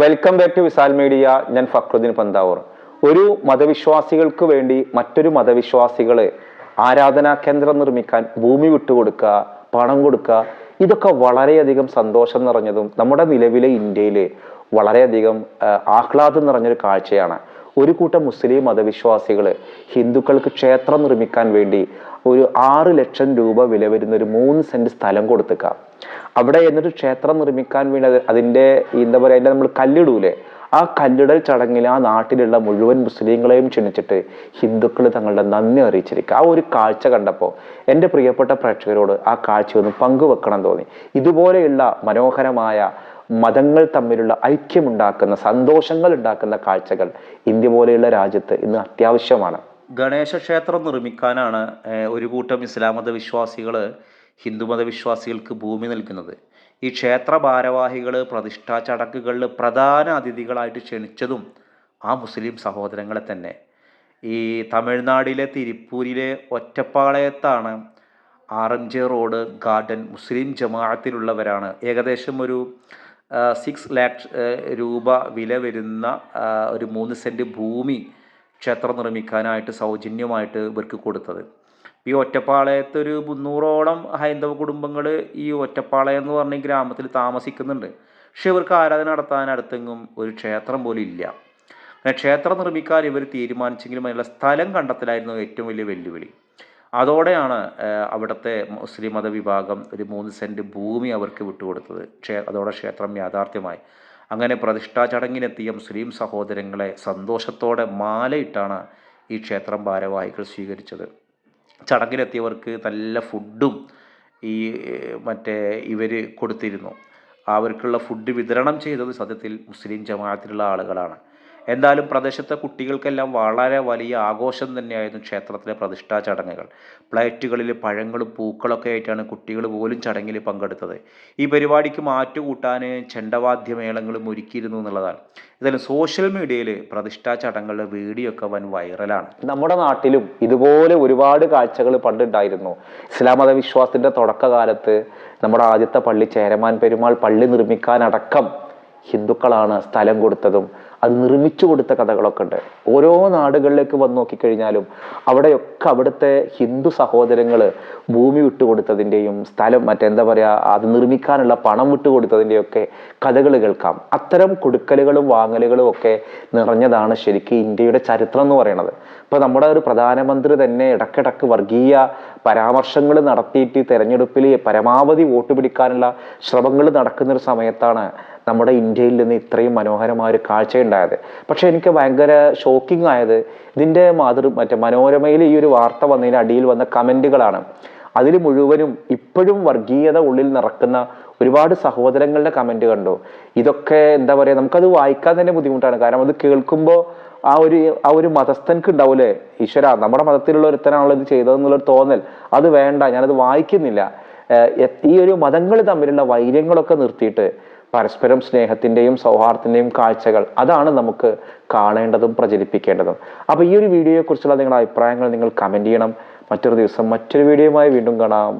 Welcome back to Visal media ഞാൻ ഫക്രുദ്ദീൻ പന്താവൂർ. ഒരു മതവിശ്വാസികൾക്ക് വേണ്ടി മറ്റൊരു മതവിശ്വാസികളെ ആരാധനാ കേന്ദ്രം നിർമ്മിക്കാൻ ഭൂമി വിട്ടുകൊടുക്കുക പണം കൊടുക്കുക ഇതൊക്കെ വളരെയധികം സന്തോഷം നിറഞ്ഞതും നമ്മുടെ നിലവിലെ ഇന്ത്യയിൽ വളരെയധികം ആഹ്ലാദം നിറഞ്ഞൊരു കാഴ്ചയാണ്. ഒരു കൂട്ടം മുസ്ലിം മതവിശ്വാസികൾ ഹിന്ദുക്കൾക്ക് ക്ഷേത്രം നിർമ്മിക്കാൻ വേണ്ടി ഒരു ആറ് ലക്ഷം രൂപ വില വരുന്ന ഒരു മൂന്ന് സെന്റ് സ്ഥലം കൊടുത്തേക്കാം. അവിടെ എന്നിട്ട് ക്ഷേത്രം നിർമ്മിക്കാൻ വേണ്ടി അത് അതിന്റെ എന്താ പറയുക അതിന്റെ നമ്മൾ കല്ലിടൂലേ ആ കല്ലിടൽ ചടങ്ങിൽ ആ നാട്ടിലുള്ള മുഴുവൻ മുസ്ലിങ്ങളെയും ക്ഷണിച്ചിട്ട് ഹിന്ദുക്കൾ തങ്ങളുടെ നന്ദി അറിയിച്ചിരിക്കുക ആ ഒരു കാഴ്ച കണ്ടപ്പോൾ എന്റെ പ്രിയപ്പെട്ട പ്രേക്ഷകരോട് ആ കാഴ്ച ഒന്ന് പങ്കുവെക്കണം തോന്നി. ഇതുപോലെയുള്ള മനോഹരമായ മതങ്ങൾ തമ്മിലുള്ള ഐക്യമുണ്ടാക്കുന്ന സന്തോഷങ്ങൾ ഉണ്ടാക്കുന്ന കാഴ്ചകൾ ഇന്ത്യ പോലെയുള്ള രാജ്യത്ത് ഇന്ന് അത്യാവശ്യമാണ്. ഗണേശ ക്ഷേത്രം നിർമ്മിക്കാനാണ് ഒരു കൂട്ടം ഇസ്ലാം മത വിശ്വാസികൾ ഹിന്ദുമത വിശ്വാസികൾക്ക് ഭൂമി നൽകുന്നത്. ഈ ക്ഷേത്ര ഭാരവാഹികൾ പ്രതിഷ്ഠാ ചടങ്ങുകളിൽ പ്രധാന അതിഥികളായിട്ട് ക്ഷണിച്ചതും ആ മുസ്ലിം സഹോദരങ്ങളെ തന്നെ. ഈ തമിഴ്നാടിലെ തിരുപ്പൂരിലെ ഒറ്റപ്പാളയത്താണ് R M J road garden മുസ്ലിം ജമാഅത്തിലുള്ളവരാണ്. ഏകദേശം ഒരു സിക്സ് ലാക്ക് രൂപ വില വരുന്ന ഒരു മൂന്ന് സെന്റ് ഭൂമി ക്ഷേത്രം നിർമ്മിക്കാനായിട്ട് സൗജന്യമായിട്ട് ഇവർക്ക് കൊടുത്തത്. ഈ ഒറ്റപ്പാളയത്ത് ഒരു മുന്നൂറോളം ഹൈന്ദവ കുടുംബങ്ങൾ ഈ ഒറ്റപ്പാളയം എന്ന് പറഞ്ഞ ഗ്രാമത്തിൽ താമസിക്കുന്നുണ്ട്. പക്ഷെ ഇവർക്ക് ആരാധന നടത്താൻ അടുത്തെങ്ങും ഒരു ക്ഷേത്രം പോലും ഇല്ല. അങ്ങനെ ക്ഷേത്രം നിർമ്മിക്കാൻ ഇവർ തീരുമാനിച്ചെങ്കിലും അതിനുള്ള സ്ഥലം കണ്ടെത്തലായിരുന്നു ഏറ്റവും വലിയ വെല്ലുവിളി. അതോടെയാണ് അവിടുത്തെ മുസ്ലിം മത വിഭാഗം ഒരു മൂന്ന് സെന്റ് ഭൂമി അവർക്ക് വിട്ടുകൊടുത്തത്. ക്ഷേ അതോടെ ക്ഷേത്രം യാഥാർത്ഥ്യമായി. അങ്ങനെ പ്രതിഷ്ഠാ ചടങ്ങിനെത്തിയ മുസ്ലിം സഹോദരങ്ങളെ സന്തോഷത്തോടെ മാലയിട്ടാണ് ഈ ക്ഷേത്രം ഭാരവാഹികൾ സ്വീകരിച്ചത്. ചടങ്ങിലെത്തിയവർക്ക് നല്ല ഫുഡും ഈ മറ്റേ ഇവർ കൊടുത്തിരുന്നു. അവർക്കുള്ള ഫുഡ് വിതരണം ചെയ്തത് സത്യത്തിൽ മുസ്ലിം ജമാഅത്തിലുള്ള ആളുകളാണ്. എന്തായാലും പ്രദേശത്തെ കുട്ടികൾക്കെല്ലാം വളരെ വലിയ ആഘോഷം തന്നെയായിരുന്നു ക്ഷേത്രത്തിലെ പ്രതിഷ്ഠാ ചടങ്ങുകൾ. പ്ലേറ്റുകളിൽ പഴങ്ങളും പൂക്കളൊക്കെ ആയിട്ടാണ് കുട്ടികൾ പോലും ചടങ്ങിൽ പങ്കെടുത്തത്. ഈ പരിപാടിക്ക് മാറ്റുകൂട്ടാൻ ചെണ്ടവാദ്യമേളങ്ങളും ഒരുക്കിയിരുന്നു എന്നുള്ളതാണ്. ഇതായാലും സോഷ്യൽ മീഡിയയിൽ പ്രതിഷ്ഠാ ചടങ്ങുകളുടെ വീഡിയോ ഒക്കെ വൻ വൈറലാണ്. നമ്മുടെ നാട്ടിലും ഇതുപോലെ ഒരുപാട് കാഴ്ചകൾ പണ്ടുണ്ടായിരുന്നു. ഇസ്ലാം മതവിശ്വാസത്തിന്റെ തുടക്കകാലത്ത് നമ്മുടെ ആദ്യത്തെ പള്ളി ചേരമാൻ പെരുമാൾ പള്ളി നിർമ്മിക്കാനടക്കം ഹിന്ദുക്കളാണ് സ്ഥലം കൊടുത്തതും അത് നിർമ്മിച്ചു കൊടുത്ത കഥകളൊക്കെ ഉണ്ട്. ഓരോ നാടുകളിലേക്ക് വന്ന് നോക്കിക്കഴിഞ്ഞാലും അവിടെയൊക്കെ അവിടുത്തെ ഹിന്ദു സഹോദരങ്ങൾ ഭൂമി വിട്ടുകൊടുത്തതിന്റെയും സ്ഥലം മറ്റെന്താ പറയുക അത് നിർമ്മിക്കാനുള്ള പണം വിട്ടുകൊടുത്തതിന്റെയൊക്കെ കഥകൾ കേൾക്കാം. അത്തരം കൊടുക്കലുകളും വാങ്ങലുകളും ഒക്കെ നിറഞ്ഞതാണ് ശരിക്കും ഇന്ത്യയുടെ ചരിത്രം എന്ന് പറയുന്നത്. ഇപ്പോൾ നമ്മുടെ ഒരു പ്രധാനമന്ത്രി തന്നെ ഇടക്കിടക്ക് വർഗീയ പരാമർശങ്ങൾ നടത്തിയിട്ട് തെരഞ്ഞെടുപ്പിൽ പരമാവധി വോട്ട് പിടിക്കാനുള്ള ശ്രമങ്ങൾ നടക്കുന്നൊരു സമയത്താണ് നമ്മുടെ ഇന്ത്യയിൽ നിന്ന് ഇത്രയും മനോഹരമായ ഒരു കാഴ്ചയുണ്ടായത്. പക്ഷേ എനിക്ക് ഭയങ്കര ഷോക്കിംഗ് ആയത് ഇതിന്റെ മാതൃ മറ്റേ മനോരമയിൽ ഈ ഒരു വാർത്ത വന്നതിന് അടിയിൽ വന്ന കമന്റുകളാണ്. അതിൽ മുഴുവനും ഇപ്പോഴും വർഗീയത ഉള്ളിൽ നിറക്കുന്ന ഒരുപാട് സഹോദരങ്ങളുടെ കമന്റ് കണ്ടു. ഇതൊക്കെ എന്താ പറയുക നമുക്കത് വായിക്കാൻ തന്നെ ബുദ്ധിമുട്ടാണ്. കാരണം അത് കേൾക്കുമ്പോൾ ആ ഒരു ആ ഒരു മതസ്ഥൻക്ക് ഉണ്ടാവൂലേ ഈശ്വര നമ്മുടെ മതത്തിലുള്ള ഒരുത്തനാണല്ലോ ഇത് ചെയ്തതെന്നുള്ളൊരു തോന്നൽ. അത് വേണ്ട ഞാനത് വായിക്കുന്നില്ല. ഈ ഒരു മതങ്ങൾ തമ്മിലുള്ള വൈര്യങ്ങളൊക്കെ നിർത്തിയിട്ട് പരസ്പരം സ്നേഹത്തിന്റെയും സൗഹാർദ്ദത്തിന്റെയും കാഴ്ചകൾ അതാണ് നമുക്ക് കാണേണ്ടതും പ്രചരിപ്പിക്കേണ്ടതും. അപ്പോൾ ഈ ഒരു വീഡിയോയെക്കുറിച്ചുള്ള നിങ്ങളുടെ അഭിപ്രായങ്ങൾ നിങ്ങൾ കമന്റ് ചെയ്യണം. മറ്റൊരു ദിവസം മറ്റൊരു വീഡിയോയുമായി വീണ്ടും കാണാം.